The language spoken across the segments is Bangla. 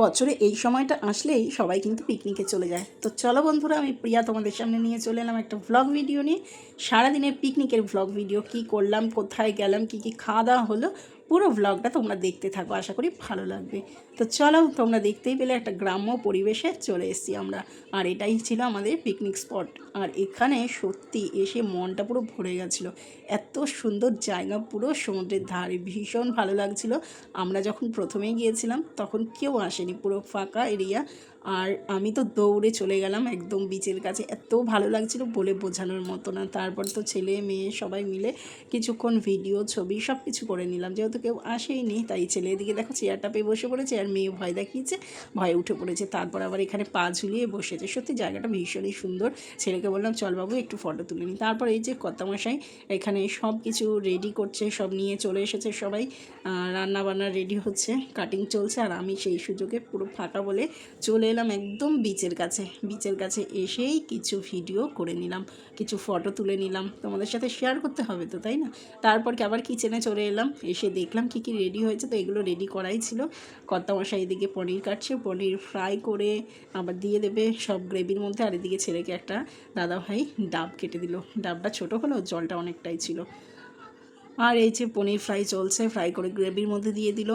বছরে এই সময়টা আসলেই সবাই কিন্তু পিকনিকে চলে যায়। তো চলো বন্ধুরা, আমি প্রিয়া তোমাদের সামনে নিয়ে চলে এলাম একটা ভ্লগ ভিডিও নিয়ে। সারাদিনের পিকনিকের ভ্লগ ভিডিও কি করলাম, কোথায় গেলাম, কি কি খাওয়া দাওয়া হলো পুরো ভ্লগটা তোমরা দেখতে থাকো, আশা করি ভালো লাগবে। তো চলো, তোমরা দেখতেই পেলে একটা গ্রাম্য পরিবেশে চলে এসেছি আমরা। আর এটাই ছিল আমাদের পিকনিক স্পট আর এখানে সত্যি এসে মনটা পুরো ভরে গেছিল। এত সুন্দর জায়গা, পুরো সমুদ্রের ধারে, ভীষণ ভালো লাগছিল। আমরা যখন প্রথমেই গিয়েছিলাম, তখন কেউ আসেনি, পুরো ফাঁকা এরিয়া আর আমি তো দৌড়ে চলে গেলাম একদম বিচের কাছে। এত ভালো লাগছিল বলে বোঝানোর মতো না। তারপর তো ছেলে, মেয়ে সবাই মিলে কিছুক্ষণ ভিডিও, ছবি সব কিছু করে নিলাম। যেহেতু কেউ আসেইনি, তাই ছেলে এদিকে দেখো চেয়ারটা পেয়ে বসে পড়েছে আর মেয়ে ভয় দেখিয়েছে, ভয়ে উঠে পড়েছে। তারপর আবার এখানে পা ঝুলিয়ে বসেছে। সত্যি জায়গাটা ভীষণই সুন্দর। ছেলেকে বললাম, চল বাবু, একটু ফটো তুলে নিই তারপর এই যে কর্তামশাই এখানে সব কিছু রেডি করছে, সব নিয়ে চলে এসেছে সবাই। রান্না বান্না রেডি হচ্ছে কাটিং চলছে আর আমি সেই সুযোগে পুরো ফাঁকা বলে চলে এলাম একদম বিচের কাছে। বিচের কাছে এসেই কিছু ভিডিও করে নিলাম, কিছু ফটো তুলে নিলাম। তোমাদের সাথে শেয়ার করতে হবে তো, তাই না? তারপর কি আবার কিচেনে চলে এলাম, এসে দেখলাম কি কি রেডি হয়েছে। তো এগুলো রেডি করাই ছিল। কর্তামশাই এদিকে পনির কাটছে, পনির ফ্রাই করে আবার দিয়ে দেবে সব গ্রেভির মধ্যে। আর এদিকে ছেলেকে একটা দাদা ভাই ডাব কেটে দিল। ডাবটা ছোটো হলেও জলটা অনেকটাই ছিল। আর এই যে পনির ফ্রাই চলছে ফ্রাই করে গ্রেভির মধ্যে দিয়ে দিল।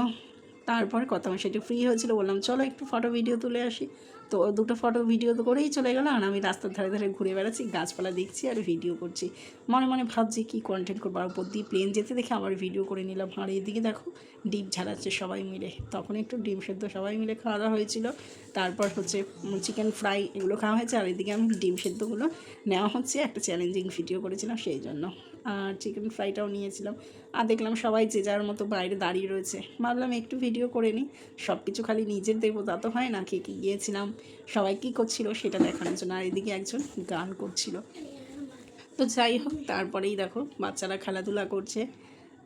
তারপর কথা সেটা ফ্রি হয়েছিল, বললাম, চলো একটু ফটো ভিডিও তুলে আসি। তো দুটো ফটো ভিডিও তো করেই চলে গেলো, আর আমি রাস্তার ধারে ধারে ঘুরে বেড়াচ্ছি, গাছপালা দেখছি আর ভিডিও করছি। মনে মনে ভাবছি কী কন্টেন্ট করব, আর উপর দিয়ে প্লেন যেতে দেখে আবার ভিডিও করে নিলাম। আর এদিকে দেখো, ডিম ঝাড়াচ্ছে সবাই মিলে। তখন একটু ডিম সেদ্ধ সবাই মিলে খাওয়া দাওয়া হয়েছিল। তারপর হচ্ছে চিকেন ফ্রাই এগুলো খাওয়া হয়েছে, আর এদিকে আমি ডিম সেদ্ধগুলো নেওয়া হচ্ছে, একটা চ্যালেঞ্জিং ভিডিও করেছিলাম সেই জন্য। আর চিকেন ফ্রাইটাও নিয়েছিলাম। আর দেখলাম সবাই যে যার মতো বাইরে দাঁড়িয়ে রয়েছে। ভাবলাম একটু ভিডিও করে নিই সব কিছু খালি নিজের দেখব তা তো হয় না। কে কী গিয়েছিলাম, সবাই কী করছিল সেটা দেখানোর জন্য। আর এদিকে একজন গান করছিল। তো যাই হোক, তারপরেই দেখো বাচ্চারা খেলাধুলা করছে।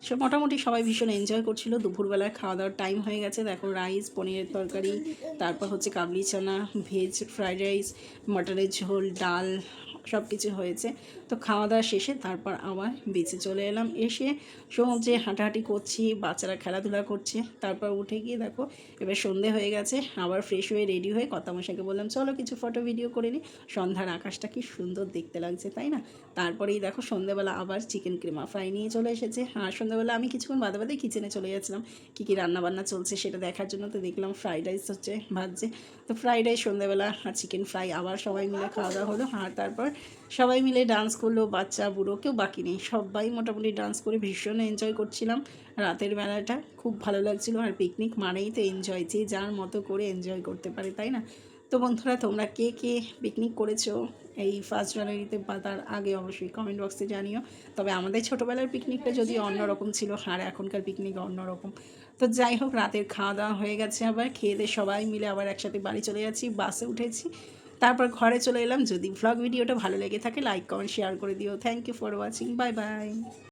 সে মোটামুটি সবাই ভীষণ এনজয় করছিল। দুপুরবেলায় খাওয়া দাওয়ার টাইম হয়ে গেছে। দেখো রাইস পনিরের তরকারি, তারপর হচ্ছে kabuli chana veg fried rice মটনের ঝোল, ডাল সব কিছু হয়েছে। তো খাওয়া দাওয়া শেষে তারপর আবার বেঁচে চলে এলাম। এসে সমুদ্রে হাঁটাহাঁটি করছি, বাচ্চারা খেলাধুলা করছে। তারপর উঠে গিয়ে দেখো, এবার সন্ধে হয়ে গেছে। আবার ফ্রেশ হয়ে রেডি হয়ে কথা মশাইকে বললাম, চলো কিছু ফটো ভিডিও করে নিই সন্ধ্যার আকাশটা কি সুন্দর দেখতে লাগছে, তাই না? তারপরেই দেখো সন্ধ্যেবেলা আবার চিকেন ক্রিমা ফ্রাই নিয়ে চলে এসেছে। আর সন্ধ্যাবেলা আমি কিছুক্ষণ বাদে বাদে কিচেনে চলে যাচ্ছিলাম। কী কী রান্নাবান্না চলছে সেটা দেখার জন্য তো দেখলাম ফ্রাইড রাইস হচ্ছে, ভাজছে। তো ফ্রাইড রাইস সন্ধ্যাবেলা আর চিকেন ফ্রাই আবার সবাই মিলে খাওয়া দাওয়া হলো। আর তারপর সবাই মিলে ডান্স করল, বাচ্চা, বুড়ো, কেউ বাকি নেই। সবাই মোটামুটি ডান্স করে ভীষণ এনজয় করছিলাম। রাতের বেলাটা খুব ভালো লাগছিল আর পিকনিক মানেই তো এনজয় যে যার মতো করে এনজয় করতে পারে, তাই না? তো বন্ধুরা, তোমরা কে কে পিকনিক করেছ এই ফার্স্ট জানুয়ারিতে বা তার আগে অবশ্যই কমেন্ট বক্সে জানিও। তবে আমাদের ছোটোবেলার পিকনিকটা যদি অন্যরকম ছিল, আর এখনকার পিকনিক অন্যরকম। তো যাই হোক, রাতের খাওয়া দাওয়া হয়ে গেছে আবার। খেয়ে দিয়ে সবাই মিলে আবার একসাথে বাড়ি চলে যাচ্ছি, বাসে উঠেছি। তারপর ঘরে চলে এলাম। যদি ভ্লগ ভিডিওটা ভালো লেগে থাকে লাইক কমেন্ট শেয়ার করে দিও। Thank you for watching bye bye